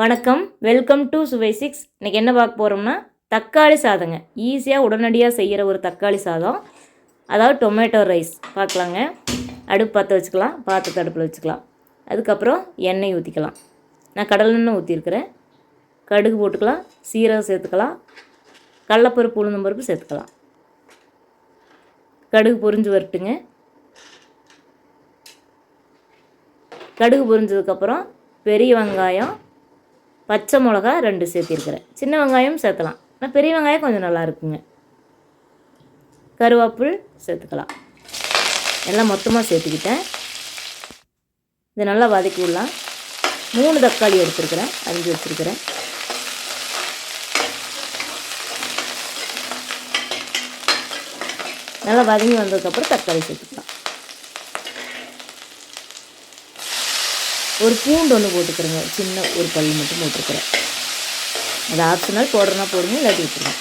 வணக்கம். Welcome to சுவை six இன்றைக்கி என்ன பார்க்க போகிறோம்னா தக்காளி சாதங்க. ஈஸியாக உடனடியாக செய்கிற ஒரு தக்காளி சாதம். அதாவது டொமேட்டோ ரைஸ் பார்க்கலாங்க. அடுப்பு பற்ற வச்சுக்கலாம். பாத்திரத்தை அடுப்பில் வச்சுக்கலாம். அதுக்கப்புறம் எண்ணெய் ஊற்றிக்கலாம் நான் கடலெண்ணெய் ஊற்றிருக்கிறேன் கடுகு போட்டுக்கலாம். சீரகம் சேர்த்துக்கலாம். கடலப்பருப்பு உளுந்தம் பருப்பு சேர்த்துக்கலாம். கடுகு பொரிஞ்சு வரட்டுங்க. கடுகு பொரிஞ்சதுக்கப்புறம் பெரிய வெங்காயம் பச்சை மிளகா ரெண்டு சேர்த்திருக்கிறேன். சின்ன வெங்காயம் சேர்த்தலாம் ஆனால் பெரிய வெங்காயம் கொஞ்சம் நல்லா இருக்குங்க. கருவேப்பில் சேர்த்துக்கலாம். எல்லாம் மொத்தமாக சேர்த்துக்கிட்டேன். இதை நல்லா வதக்கி விடலாம். மூணு தக்காளி எடுத்துருக்கிறேன். அரிஞ்சு வச்சுருக்கிறேன். நல்லா வதங்கி வந்ததுக்கப்புறம் தக்காளி சேர்த்துக்கலாம். ஒரு பூண்டு ஒன்று போட்டுக்கிறேங்க. சின்ன ஒரு பல் மட்டும் போட்டுருக்குறேன் அது ஆப்ஷனல் போடுறனா போடுங்க இல்லாட்டி விட்டுருங்க.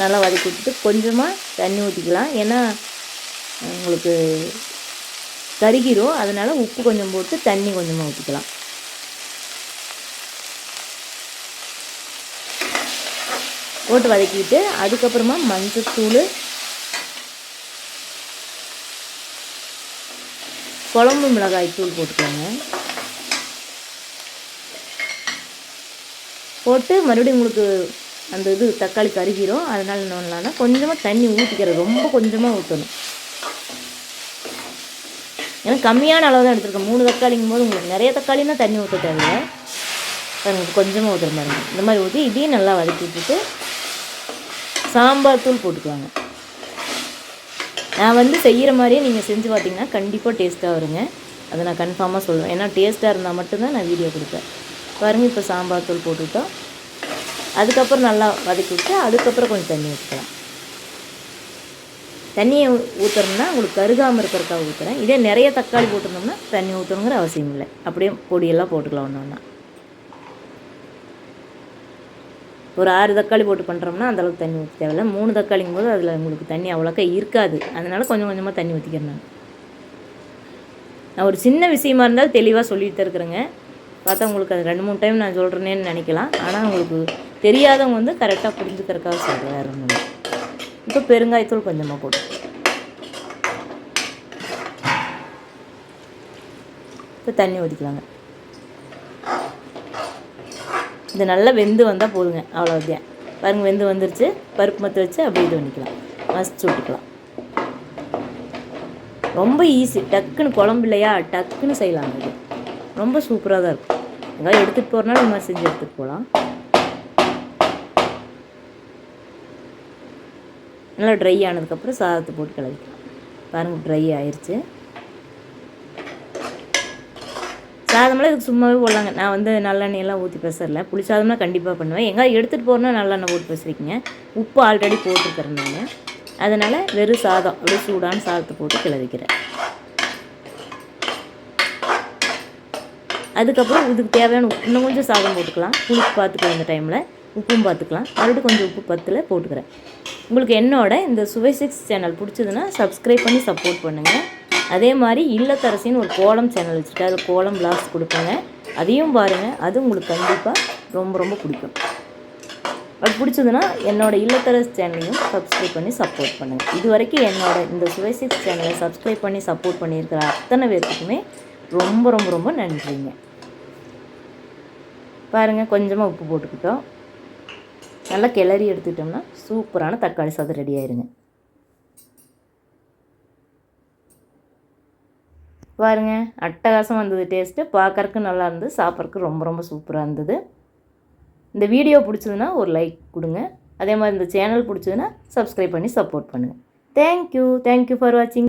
நல்லா வதக்கி விட்டுட்டு கொஞ்சமாக தண்ணி ஊற்றிக்கலாம் ஏன்னா உங்களுக்கு கருகிரும். அதனால் உப்பு கொஞ்சம் போட்டு தண்ணி கொஞ்சமாக ஊற்றிக்கலாம் போட்டு வதக்கிட்டு அதுக்கப்புறமா மஞ்சத்தூள் குழம்பு மிளகாய் தூள் போட்டுக்கோங்க. போட்டு மறுபடியும் உங்களுக்கு அந்த இது தக்காளி கருகிரும். அதனால் என்ன பண்ணலான்னா கொஞ்சமாக தண்ணி ஊற்றிக்கிறேன் ரொம்ப கொஞ்சமாக ஊற்றணும் ஏன்னா கம்மியான அளவு தான் எடுத்துருக்கேன். மூணு தக்காளிங்கும் போது உங்களுக்கு நிறைய தக்காளின்னா தண்ணி ஊற்ற தேவையில்லை. உங்களுக்கு கொஞ்சமாக ஊற்றுற மாதிரி இந்த மாதிரி ஊற்றி இதையும் நல்லா வதக்கி விட்டுட்டு சாம்பார் தூள் போட்டுக்குவாங்க நான் வந்து செய்கிற மாதிரியே நீங்கள் செஞ்சு பார்த்தீங்கன்னா கண்டிப்பாக டேஸ்ட்டாக வருங்க. அதை நான் கன்ஃபார்மாக சொல்லுவேன் ஏன்னா டேஸ்ட்டாக இருந்தால் மட்டும்தான் நான் வீடியோ கொடுப்பேன். பாருங்கள் இப்போ சாம்பார் தூள் போட்டுவிட்டோம் அதுக்கப்புறம் நல்லா வதக்கி விட்டு அதுக்கப்புறம் கொஞ்சம் தண்ணி ஊற்றலாம் தண்ணியை ஊற்றுறோம்னா உங்களுக்கு கருகாமல் இருக்கிறதுக்காக ஊற்றுறேன் இதே நிறைய தக்காளி போட்டிருந்தோம்னா தண்ணி ஊற்றணுங்கிற அவசியம் இல்லை. அப்படியே பொடியெல்லாம் போட்டுக்கலாம் ஒன்று ஒன்றா ஒரு ஆறு தக்காளி போட்டு பண்ணுறோம்னா அந்தளவுக்கு தண்ணி ஊற்றி தேவையில்ல. மூணு தக்காளிங்கும் போது அதில் உங்களுக்கு தண்ணி அவ்வளோக்கா இருக்காது. அதனால் கொஞ்சம் கொஞ்சமாக தண்ணி ஊற்றிக்கிறேன் நான். நான் ஒரு சின்ன விஷயமா இருந்தால் தெளிவாக சொல்லிட்டு இருக்கிறேங்க. பார்த்தா உங்களுக்கு அது ரெண்டு மூணு டைம் நான் சொல்கிறேனேன்னு நினைக்கலாம். ஆனால் உங்களுக்கு தெரியாதவங்க வந்து கரெக்டாக புரிஞ்சுக்கிறக்காக சொல்கிறேன் வேறு ஒன்றும் இப்போ பெருங்காயத்தூள் கொஞ்சமாக போட்டு இப்போ தண்ணி ஊற்றிக்கலாங்க இது நல்லா வெந்து வந்தால் போதுங்க அவ்வளோதான் பாருங்கள் வெந்து வந்துருச்சு. பருப்பு மற்ற வச்சு அப்படியே இது பண்ணிக்கலாம். மசிச்சு விட்டுக்கலாம் ரொம்ப ஈஸி டக்குன்னு குழம்பு இல்லையா? டக்குன்னு செய்யலாம் இது ரொம்ப சூப்பராக தான் இருக்கும். எதாவது எடுத்துகிட்டு போகிறனால இந்த மாதிரி செஞ்சு எடுத்துகிட்டு போகலாம். நல்லா ட்ரை ஆனதுக்கப்புறம் சாதத்தை போட்டு கிளவிக்கலாம் பாருங்கள் ட்ரை ஆயிடுச்சு சாதமெல்லாம் இதுக்கு சும்மாவே போடலாங்க. நான் வந்து நல்லெண்ணெயெல்லாம் ஊற்றி பேசுறல. புளி சாதம்னா கண்டிப்பாக பண்ணுவேன். எங்கே எடுத்துகிட்டு போகிறனா நல்லெண்ணெய் போட்டு பேசுறீங்க உப்பு ஆல்ரெடி போட்டுருக்கிறேன் நான். அதனால் வெறும் சாதம். அப்படியே சூடான சாதத்தை போட்டு கிளவிக்கிறேன் அதுக்கப்புறம் இதுக்கு தேவையான உப்பு இன்னும் கொஞ்சம் சாதம் போட்டுக்கலாம். புளிப்பு பார்த்துக்கலாம் இந்த டைமில் உப்பும் பார்த்துக்கலாம். மறுபடியும் கொஞ்சம் உப்பு பத்தில் போட்டுக்கிறேன். உங்களுக்கு என்னோட இந்த சுவை சிக்ஸ் சேனல் பிடிச்சதுன்னா சப்ஸ்கிரைப் பண்ணி சப்போர்ட் பண்ணுங்கள் அதே மாதிரி இல்லத்தரசின்னு ஒரு கோலம் சேனல் வச்சுருக்கேன் அதில் கோலம் பிளாக்ஸ் கொடுப்பேங்க. அதையும் பாருங்கள் அது உங்களுக்கு கண்டிப்பாக ரொம்ப ரொம்ப பிடிக்கும். அது பிடிச்சதுன்னா என்னோடய இல்லத்தரசு சேனலையும் சப்ஸ்கிரைப் பண்ணி சப்போர்ட் பண்ணுங்கள் இது வரைக்கும் என்னோட இந்த சுவைசிக்ஸ் சேனலை சப்ஸ்கிரைப் பண்ணி சப்போர்ட் பண்ணியிருக்கிற அத்தனை பேர்த்துக்குமே ரொம்ப ரொம்ப ரொம்ப நன்றிங்க. பாருங்கள் கொஞ்சமாக உப்பு போட்டுக்கிட்டோம். நல்லா கிளறி எடுத்துக்கிட்டோம்னா சூப்பரான தக்காளி சாதம் ரெடி ஆயிருங்க. பாருங்கள் அட்டகாசம் வந்தது டேஸ்ட்டு பார்க்கறக்கு நல்லா இருந்தது சாப்பிட்றதுக்கு ரொம்ப ரொம்ப சூப்பராக இருந்தது. இந்த வீடியோ பிடிச்சதுன்னா ஒரு லைக் கொடுங்க. அதே மாதிரி இந்த சேனல் பிடிச்சதுன்னா சப்ஸ்கிரைப் பண்ணி சப்போர்ட் பண்ணுங்கள் தேங்க்யூ தேங்க்யூ ஃபார் வாட்சிங்